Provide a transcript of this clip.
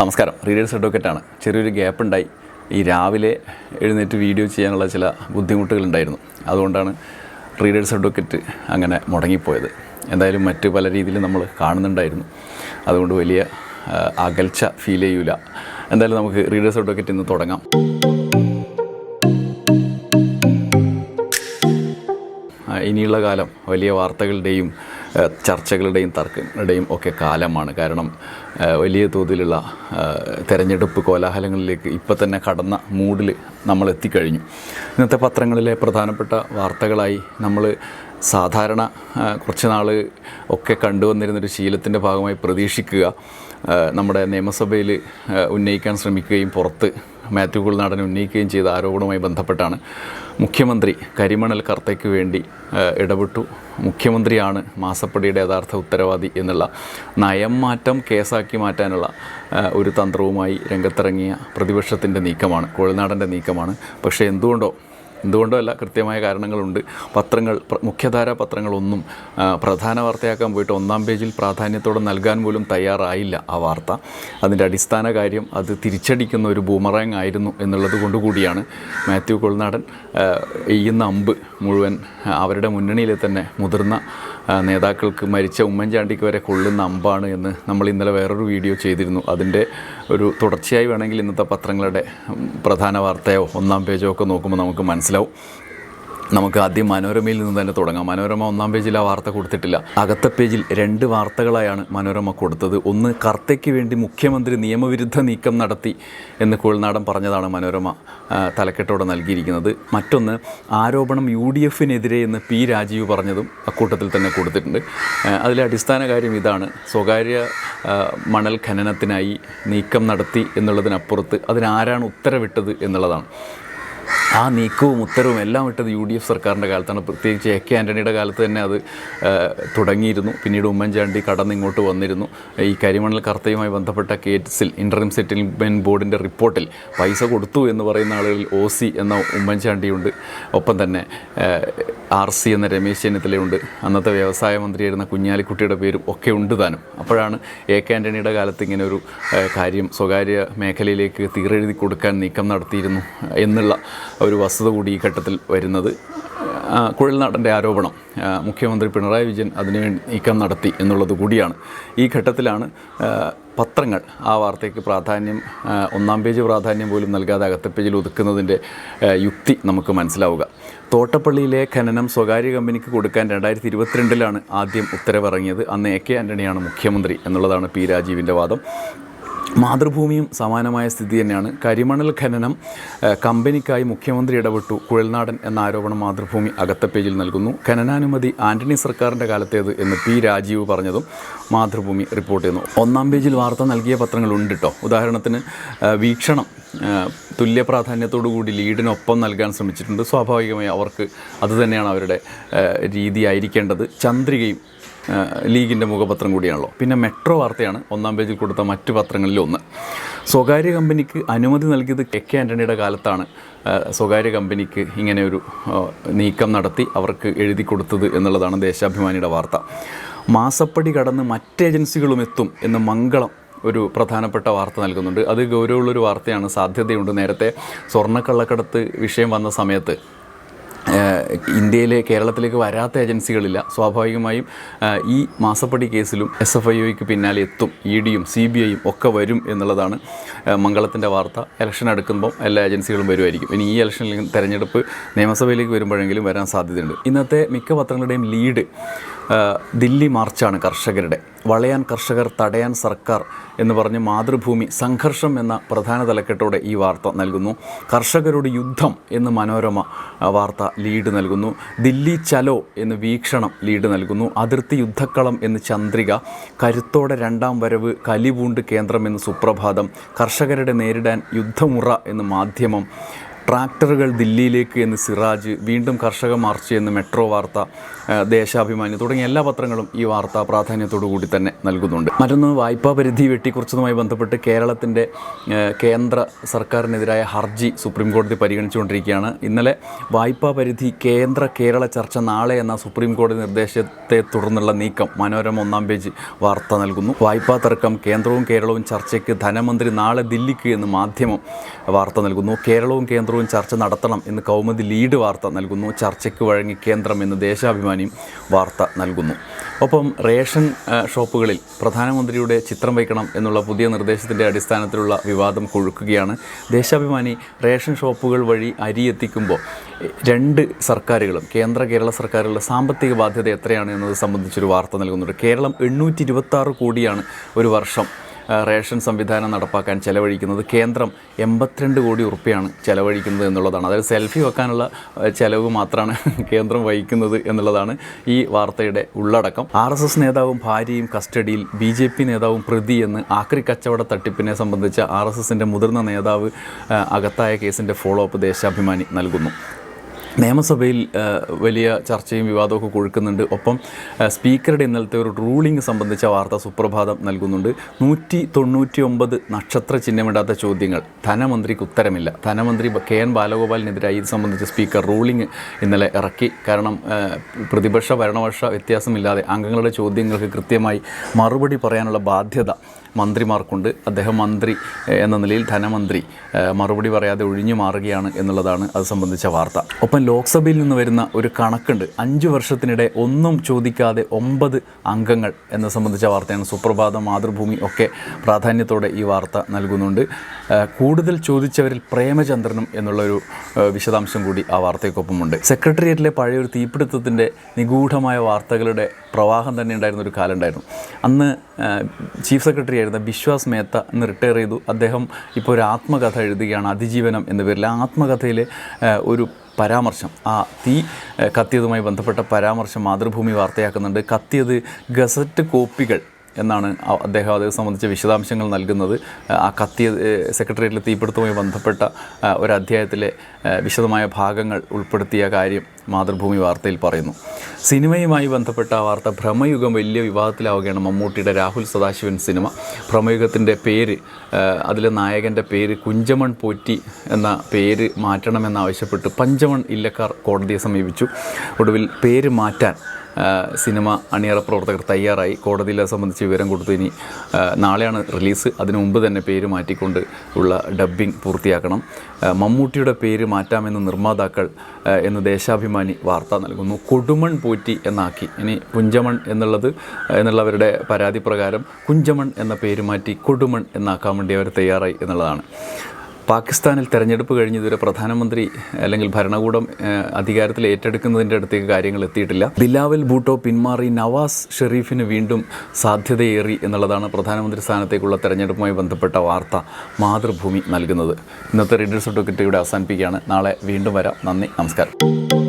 നമസ്കാരം. റീഡേഴ്സ് അഡ്വക്കേറ്റാണ് ചെറിയൊരു ഗ്യാപ്പ് ഉണ്ടായി. ഈ രാവിലെ എഴുന്നേറ്റ് വീഡിയോ ചെയ്യാനുള്ള ചില ബുദ്ധിമുട്ടുകളുണ്ടായിരുന്നു. അതുകൊണ്ടാണ് റീഡേഴ്സ് അഡ്വക്കേറ്റ് അങ്ങനെ മുടങ്ങിപ്പോയത്. എന്തായാലും മറ്റ് പല രീതിയിലും നമ്മൾ കാണുന്നുണ്ടായിരുന്നു. അതുകൊണ്ട് വലിയ അകൽച്ച ഫീൽ ചെയ്യൂല. എന്തായാലും നമുക്ക് റീഡേഴ്സ് അഡ്വക്കേറ്റ് ഇന്ന് തുടങ്ങാം. ഇനിയുള്ള കാലം വലിയ വാർത്തകളുടെയും ചർച്ചകളുടെയും തർക്കങ്ങളുടെയും ഒക്കെ കാലമാണ്. കാരണം വലിയ തോതിലുള്ള തെരഞ്ഞെടുപ്പ് കോലാഹലങ്ങളിലേക്ക് ഇപ്പം തന്നെ കടന്ന മൂഡിൽ നമ്മൾ എത്തിക്കഴിഞ്ഞു ഇന്നത്തെ പത്രങ്ങളിലെ പ്രധാനപ്പെട്ട വാർത്തകളായി നമ്മൾ സാധാരണ കുറച്ച് നാൾ ഒക്കെ കണ്ടുവന്നിരുന്നൊരു ശീലത്തിന്റെ ഭാഗമായി പ്രതീക്ഷിക്കുക. നമ്മുടെ നിയമസഭയിൽ ഉന്നയിക്കാൻ ശ്രമിക്കുകയും പുറത്ത് മാത്യു കുൾനാടൻ ഉന്നയിക്കുകയും ചെയ്ത ആരോപണവുമായി ബന്ധപ്പെട്ടാണ് മുഖ്യമന്ത്രി കരിമണൽ കർത്തയ്ക്ക് വേണ്ടി ഇടപെട്ടു. മുഖ്യമന്ത്രിയാണ് മാസപ്പടിയുടെ യഥാർത്ഥ ഉത്തരവാദി എന്നുള്ള നയം മാറ്റം കേസാക്കി മാറ്റാനുള്ള ഒരു തന്ത്രവുമായി രംഗത്തിറങ്ങിയ പ്രതിപക്ഷത്തിന്റെ നീക്കമാണ് കോഴിനാടന്റെ നീക്കമാണ്. പക്ഷേ എന്തുകൊണ്ടോ എന്തുകൊണ്ടോ അല്ല കൃത്യമായ കാരണങ്ങളുണ്ട്. പത്രങ്ങൾ മുഖ്യധാരാ പത്രങ്ങളൊന്നും പ്രധാന വാർത്തയാക്കാൻ പോയിട്ട് ഒന്നാം പേജിൽ പ്രാധാന്യത്തോടെ നൽകാൻ പോലും തയ്യാറായില്ല ആ വാർത്ത. അതിന്റെ അടിസ്ഥാന കാര്യം അത് തിരിച്ചടിക്കുന്ന ഒരു ബൂമറാങ് ആയിരുന്നു എന്നുള്ളത് കൊണ്ടുകൂടിയാണ് മാത്യു കൊൽനാടൻ എയ്യുന്ന അമ്പ് മുഴുവൻ അവരുടെ മുന്നണിയിലെ തന്നെ മുതിർന്ന നേതാക്കൾക്ക് മരിച്ച ഉമ്മൻചാണ്ടിക്ക് വരെ കൊള്ളുന്ന അമ്പാണ് എന്ന് നമ്മൾ ഇന്നലെ വേറൊരു വീഡിയോ ചെയ്തിരുന്നു. അതിന്റെ ഒരു തുടർച്ചയായി വേണമെങ്കിൽ ഇന്നത്തെ പത്രങ്ങളുടെ പ്രധാന വാർത്തയോ ഒന്നാം പേജോ ഒക്കെ നോക്കുമ്പോൾ നമുക്ക് മനസ്സിലാവും. നമുക്ക് ആദ്യം മനോരമയിൽ നിന്ന് തന്നെ തുടങ്ങാം. മനോരമ ഒന്നാം പേജിൽ ആ വാർത്ത കൊടുത്തിട്ടില്ല. അകത്ത പേജിൽ രണ്ട് വാർത്തകളായാണ് മനോരമ കൊടുത്തത്. ഒന്ന് കർത്തയ്ക്ക് വേണ്ടി മുഖ്യമന്ത്രി നിയമവിരുദ്ധ നീക്കം നടത്തി എന്ന് കോൾനാടൻ പറഞ്ഞതാണ് മനോരമ തലക്കെട്ടോടെ നൽകിയിരിക്കുന്നത്. മറ്റൊന്ന് ആരോപണം യു ഡി എഫിനെതിരെ എന്ന് പി രാജീവ് പറഞ്ഞതും അക്കൂട്ടത്തിൽ തന്നെ കൊടുത്തിട്ടുണ്ട്. അതിലെ അടിസ്ഥാന കാര്യം ഇതാണ്. സ്വകാര്യ മണൽ ഖനനത്തിനായി നീക്കം നടത്തി എന്നുള്ളതിനപ്പുറത്ത് അതിനാരാണ് ഉത്തരവിട്ടത് എന്നുള്ളതാണ്. ആ നീക്കവും ഉത്തരവും എല്ലാം ഇട്ടത് യു ഡി എഫ് സർക്കാരിന്റെ കാലത്താണ്. പ്രത്യേകിച്ച് എ കെ ആന്റണിയുടെ കാലത്ത് തന്നെ അത് തുടങ്ങിയിരുന്നു. പിന്നീട് ഉമ്മൻചാണ്ടി കടന്ന് ഇങ്ങോട്ട് വന്നിരുന്നു. ഈ കരിമണൽ കർത്തയുമായി ബന്ധപ്പെട്ട കേസിൽ ഇന്റർം സെറ്റിൽമെന്റ് ബോർഡിന്റെ റിപ്പോർട്ടിൽ പൈസ കൊടുത്തു എന്ന് പറയുന്ന ആളുകളിൽ ഒ സി എന്ന ഉമ്മൻചാണ്ടിയുണ്ട്. ഒപ്പം തന്നെ ആർ സി എന്ന രമേശ് ചെന്നിത്തലയുണ്ട്. അന്നത്തെ വ്യവസായ മന്ത്രിയായിരുന്ന കുഞ്ഞാലിക്കുട്ടിയുടെ പേരും ഒക്കെ ഉണ്ട് താനും. അപ്പോഴാണ് എ കെ ആന്റണിയുടെ കാലത്ത് ഇങ്ങനെ ഒരു കാര്യം സ്വകാര്യ മേഖലയിലേക്ക് തീരെഴുതി കൊടുക്കാൻ നീക്കം നടത്തിയിരുന്നു എന്നുള്ള ഒരു വസ്തുത കൂടി ഈ ഘട്ടത്തിൽ വരുന്നത്. കുഴൽനാടന്റെ ആരോപണം മുഖ്യമന്ത്രി പിണറായി വിജയൻ അതിനുവേണ്ടി നീക്കം നടത്തി എന്നുള്ളത് കൂടിയാണ്. ഈ ഘട്ടത്തിലാണ് പത്രങ്ങൾ ആ വാർത്തയ്ക്ക് പ്രാധാന്യം ഒന്നാം പേജ് പ്രാധാന്യം പോലും നൽകാതെ അകത്തെ പേജിൽ ഒതുക്കുന്നതിന്റെ യുക്തി നമുക്ക് മനസ്സിലാവുക. തോട്ടപ്പള്ളിയിലെ ഖനനം സ്വകാര്യ കമ്പനിക്ക് കൊടുക്കാൻ രണ്ടായിരത്തി ഇരുപത്തിരണ്ടിലാണ് ആദ്യം ഉത്തരവിറങ്ങിയത്. അന്ന് എ കെ ആന്റണിയാണ് മുഖ്യമന്ത്രി എന്നുള്ളതാണ് പി രാജീവിന്റെ വാദം. മാതൃഭൂമിയും സമാനമായ സ്ഥിതി തന്നെയാണ്. കരിമണൽ ഖനനം കമ്പനിക്കായി മുഖ്യമന്ത്രി ഇടപെട്ടു. കുഴൽനാടൻ എന്ന ആരോപണം മാതൃഭൂമി അകത്ത പേജിൽ നൽകുന്നു. ഖനനാനുമതി ആന്റണി സർക്കാരിന്റെ കാലത്തേത് എന്ന് പി രാജീവ് പറഞ്ഞതും മാതൃഭൂമി റിപ്പോർട്ട് ചെയ്യുന്നു. ഒന്നാം പേജിൽ വാർത്ത നൽകിയ പത്രങ്ങളുണ്ട് കേട്ടോ ഉദാഹരണത്തിന് വീക്ഷണം തുല്യ പ്രാധാന്യത്തോടു കൂടി ലീഡിനൊപ്പം നൽകാൻ ശ്രമിച്ചിട്ടുണ്ട്. സ്വാഭാവികമായി അവർക്ക് അതുതന്നെയാണ് അവരുടെ രീതിയായിരിക്കേണ്ടത് ചന്ദ്രികയും ലീഗിന്റെ മുഖപത്രം കൂടിയാണല്ലോ. പിന്നെ മെട്രോ വാർത്തയാണ് ഒന്നാം പേജിൽ കൊടുത്ത മറ്റു പത്രങ്ങളിൽ ഒന്ന്. സ്വകാര്യ കമ്പനിക്ക് അനുമതി നൽകിയത് കെ കെ ആന്റണിയുടെ കാലത്താണ്. സ്വകാര്യ കമ്പനിക്ക് ഇങ്ങനെ ഒരു നീക്കം നടത്തി അവർക്ക് എഴുതി കൊടുത്തത് എന്നുള്ളതാണ് ദേശാഭിമാനിയുടെ വാർത്ത. മാസപ്പടി കടന്ന് മറ്റ് ഏജൻസികളും എത്തും എന്ന് മംഗളം ഒരു പ്രധാനപ്പെട്ട വാർത്ത നൽകുന്നുണ്ട്. അത് ഗൗരവമുള്ളൊരു വാർത്തയാണ്. സാധ്യതയുണ്ട് നേരത്തെ സ്വർണക്കള്ളക്കടത്ത് വിഷയം വന്ന സമയത്ത്. ഇന്ത്യയിലെ കേരളത്തിലേക്ക് വരാത്ത ഏജൻസികളില്ല. സ്വാഭാവികമായും ഈ മാസപ്പടി കേസിലും എസ് എഫ് ഐ ഒക്ക് പിന്നാലെ എത്തും. ഇ ഡിയും സി ബി ഐയും ഒക്കെ വരും എന്നുള്ളതാണ് മംഗളത്തിന്റെ വാർത്ത. ഇലക്ഷൻ അടുക്കുമ്പോൾ എല്ലാ ഏജൻസികളും വരുമായിരിക്കും. ഇനി ഈ ഇലക്ഷനിൽ തെരഞ്ഞെടുപ്പ് നിയമസഭയിലേക്ക് വരുമ്പോഴെങ്കിലും വരാൻ സാധ്യതയുണ്ട്. ഇന്നത്തെ മിക്ക പത്രങ്ങളുടെയും ലീഡ് ദില്ലി മാർച്ചാണ് കർഷകരുടെ. വളയാൻ കർഷകർ തടയാൻ സർക്കാർ എന്ന് പറഞ്ഞ് മാതൃഭൂമി സംഘർഷം എന്ന പ്രധാന തലക്കെട്ടോടെ ഈ വാർത്ത നൽകുന്നു. കർഷകരുടെ യുദ്ധം എന്ന് മനോരമ വാർത്ത ലീഡ് നൽകുന്നു. ദില്ലി ചലോ എന്ന് വീക്ഷണം ലീഡ് നൽകുന്നു. അതിർത്തി യുദ്ധക്കളം എന്ന് ചന്ദ്രിക കരുത്തോടെ രണ്ടാം വരവ് കലിപൂണ്ട് കേന്ദ്രം എന്ന് സുപ്രഭാതം കർഷകരുടെ നേരിടാൻ യുദ്ധമുറ എന്ന് മാധ്യമം ട്രാക്ടറുകൾ ദില്ലിയിലേക്ക് എന്ന് സിറാജ് വീണ്ടും കർഷക മാർച്ച് എന്ന് മെട്രോ വാർത്ത ദേശാഭിമാനി തുടങ്ങിയ എല്ലാ പത്രങ്ങളും ഈ വാർത്ത പ്രാധാന്യത്തോടു കൂടി തന്നെ നൽകുന്നുണ്ട്. മറ്റൊന്ന് വായ്പാ പരിധി വെട്ടിക്കുറച്ചതുമായി ബന്ധപ്പെട്ട് കേരളത്തിന്റെ കേന്ദ്ര സർക്കാരിനെതിരായ ഹർജി സുപ്രീം കോടതി പരിഗണിച്ചുകൊണ്ടിരിക്കുകയാണ്. ഇന്നലെ വായ്പാ പരിധി കേന്ദ്ര കേരള ചർച്ച നാളെ എന്ന സുപ്രീം കോടതി നിർദ്ദേശത്തെ തുടർന്നുള്ള നീക്കം മനോരമ ഒന്നാം പേജ് വാർത്ത നൽകുന്നു. വായ്പാ തർക്കം കേന്ദ്രവും കേരളവും ചർച്ചയ്ക്ക് ധനമന്ത്രി നാളെ ദില്ലിക്ക് എന്ന് മാധ്യമം വാർത്ത നൽകുന്നു. കേരളവും ചർച്ച നടത്തണം എന്ന് കൗമുദി ലീഡ് വാർത്ത നൽകുന്നു. ചർച്ചയ്ക്ക് വഴങ്ങി കേന്ദ്രം എന്ന് ദേശാഭിമാനിയും വാർത്ത നൽകുന്നു. ഒപ്പം റേഷൻ ഷോപ്പുകളിൽ പ്രധാനമന്ത്രിയുടെ ചിത്രം വയ്ക്കണം എന്നുള്ള പുതിയ നിർദ്ദേശത്തിന്റെ അടിസ്ഥാനത്തിലുള്ള വിവാദം കൊഴുക്കുകയാണ്. ദേശാഭിമാനി റേഷൻ ഷോപ്പുകൾ വഴി അരി എത്തിക്കുമ്പോൾ രണ്ട് സർക്കാരുകളും കേന്ദ്ര കേരള സർക്കാരുകളുടെ സാമ്പത്തിക ബാധ്യത എത്രയാണ് എന്നത് സംബന്ധിച്ചൊരു വാർത്ത നൽകുന്നുണ്ട്. കേരളം എണ്ണൂറ്റി കോടിയാണ് ഒരു വർഷം റേഷൻ സംവിധാനം നടപ്പാക്കാൻ ചെലവഴിക്കുന്നത് കേന്ദ്രം എൺപത്തിരണ്ട് കോടി ഉറുപ്പ്യാണ് ചെലവഴിക്കുന്നത് എന്നുള്ളതാണ്. അതായത് സെൽഫി വെക്കാനുള്ള ചെലവ് മാത്രമാണ് കേന്ദ്രം വഹിക്കുന്നത് എന്നുള്ളതാണ് ഈ വാർത്തയുടെ ഉള്ളടക്കം. ആർ എസ് എസ് നേതാവും ഭാര്യയും കസ്റ്റഡിയിൽ ബി ജെ പി നേതാവും പ്രതി എന്ന് ആക്രി കച്ചവട തട്ടിപ്പിനെ സംബന്ധിച്ച ആർ എസ് എസിന്റെ മുതിർന്ന നേതാവ് അകത്തായ കേസിന്റെ ഫോളോ അപ്പ് ദേശാഭിമാനി നൽകുന്നു. നിയമസഭയിൽ വലിയ ചർച്ചയും വിവാദമൊക്കെ കൊഴുക്കുന്നുണ്ട്. ഒപ്പം സ്പീക്കറുടെ ഇന്നലത്തെ ഒരു റൂളിംഗ് സംബന്ധിച്ച വാർത്ത സുപ്രഭാതം നൽകുന്നുണ്ട്. നൂറ്റി തൊണ്ണൂറ്റി ഒമ്പത് നക്ഷത്ര ചിഹ്നമിടാത്ത ചോദ്യങ്ങൾ. ധനമന്ത്രിക്ക് ഉത്തരമില്ല. ധനമന്ത്രി കെ എൻ ബാലഗോപാലിനെതിരായി ഇത് സംബന്ധിച്ച് സ്പീക്കർ റൂളിംഗ് ഇന്നലെ ഇറക്കി. കാരണം പ്രതിപക്ഷ ഭരണപക്ഷ വ്യത്യാസമില്ലാതെ അംഗങ്ങളുടെ ചോദ്യങ്ങൾക്ക് കൃത്യമായി മറുപടി പറയാനുള്ള ബാധ്യത മന്ത്രിമാർക്കുണ്ട്. അദ്ദേഹം മന്ത്രി എന്ന നിലയിൽ ധനമന്ത്രി മറുപടി പറയാതെ ഒഴിഞ്ഞു മാറുകയാണ് എന്നുള്ളതാണ് അത് സംബന്ധിച്ച വാർത്ത. ഒപ്പം ലോക്സഭയിൽ നിന്ന് വരുന്ന ഒരു കണക്കുണ്ട്. അഞ്ച് വർഷത്തിനിടെ ഒന്നും ചോദിക്കാതെ ഒമ്പത് അംഗങ്ങൾ എന്ന സംബന്ധിച്ച വാർത്തയാണ്. സുപ്രഭാതം മാതൃഭൂമി ഒക്കെ പ്രാധാന്യത്തോടെ ഈ വാർത്ത നൽകുന്നുണ്ട്. കൂടുതൽ ചോദിച്ചവരിൽ പ്രേമചന്ദ്രനും എന്നുള്ളൊരു വിശദാംശം കൂടി ആ വാർത്തയ്ക്കൊപ്പമുണ്ട്. സെക്രട്ടേറിയറ്റിലെ പഴയൊരു തീപിടുത്തത്തിന്റെ നിഗൂഢമായ വാർത്തകളുടെ പ്രവാഹം തന്നെ ഉണ്ടായിരുന്ന ഒരു കാലം ഉണ്ടായിരുന്നു അന്ന് ചീഫ് സെക്രട്ടറി ആയിരുന്ന ബിശ്വാസ് മേത്ത ഇന്ന് റിട്ടയർ ചെയ്തു. അദ്ദേഹം ഇപ്പോൾ ഒരു ആത്മകഥ എഴുതുകയാണ് അതിജീവനം എന്ന പേരിൽ. ആ ആത്മകഥയിലെ ഒരു പരാമർശം ആ തീ കത്തിയതുമായി ബന്ധപ്പെട്ട പരാമർശം മാതൃഭൂമി വാർത്തയാക്കുന്നുണ്ട്. കത്തിയത് ഗസറ്റ് കോപ്പികൾ എന്നാണ് അദ്ദേഹം അത് സംബന്ധിച്ച വിശദാംശങ്ങൾ നൽകുന്നത്. ആ കത്തിയ സെക്രട്ടേറിയറ്റിലെ തീപിടുത്തവുമായി ബന്ധപ്പെട്ട ഒരു അധ്യായത്തിലെ വിശദമായ ഭാഗങ്ങൾ ഉൾപ്പെടുത്തിയ കാര്യം മാതൃഭൂമി വാർത്തയിൽ പറയുന്നു. സിനിമയുമായി ബന്ധപ്പെട്ട വാർത്ത ഭ്രമയുഗം വലിയ വിവാദത്തിലാവുകയാണ് മമ്മൂട്ടിയുടെ രാഹുൽ സദാശിവൻ സിനിമ. ഭ്രമയുഗത്തിന്റെ പേര് അതിലെ നായകന്റെ പേര് കുഞ്ചമൺ പോറ്റി എന്ന പേര് മാറ്റണമെന്നാവശ്യപ്പെട്ട് പഞ്ചമൺ ഇല്ലക്കാർ കോടതിയെ സമീപിച്ചു. ഒടുവിൽ പേര് മാറ്റാൻ സിനിമ അണിയറ പ്രവർത്തകർ തയ്യാറായി. കോടതിയിൽ അത് സംബന്ധിച്ച് വിവരം കൊടുത്തു. ഇനി നാളെയാണ് റിലീസ്. അതിനു മുമ്പ് തന്നെ പേര് മാറ്റിക്കൊണ്ട് ഉള്ള ഡബ്ബിംഗ് പൂർത്തിയാക്കണം. മമ്മൂട്ടിയുടെ പേര് മാറ്റാമെന്ന് നിർമ്മാതാക്കൾ എന്ന് ദേശാഭിമാനി വാർത്ത നൽകുന്നു. കൊടുമൺ പോറ്റി എന്നാക്കി. ഇനി കുഞ്ചമൺ എന്നുള്ളത് എന്നുള്ളവരുടെ പരാതി പ്രകാരം കുഞ്ചമൺ എന്ന പേര് മാറ്റി കൊടുമൺ എന്നാക്കാൻ വേണ്ടി അവർ തയ്യാറായി എന്നുള്ളതാണ്. പാകിസ്ഥാനിൽ തെരഞ്ഞെടുപ്പ് കഴിഞ്ഞ് ഇതുവരെ പ്രധാനമന്ത്രി അല്ലെങ്കിൽ ഭരണകൂടം അധികാരത്തിൽ ഏറ്റെടുക്കുന്നതിന്റെ അടുത്തേക്ക് കാര്യങ്ങൾ എത്തിയിട്ടില്ല. ബിലാവൽ ഭൂട്ടോ പിന്മാറി നവാസ് ഷെറീഫിന് വീണ്ടും സാധ്യതയേറി എന്നുള്ളതാണ് പ്രധാനമന്ത്രി സ്ഥാനത്തേക്കുള്ള തെരഞ്ഞെടുപ്പുമായി ബന്ധപ്പെട്ട വാർത്ത മാതൃഭൂമി നൽകുന്നത്. ഇന്നത്തെ റീഡേഴ്സ് ഇവിടെ അവസാനിപ്പിക്കുകയാണ്. നാളെ വീണ്ടും വരാം. നന്ദി. നമസ്കാരം.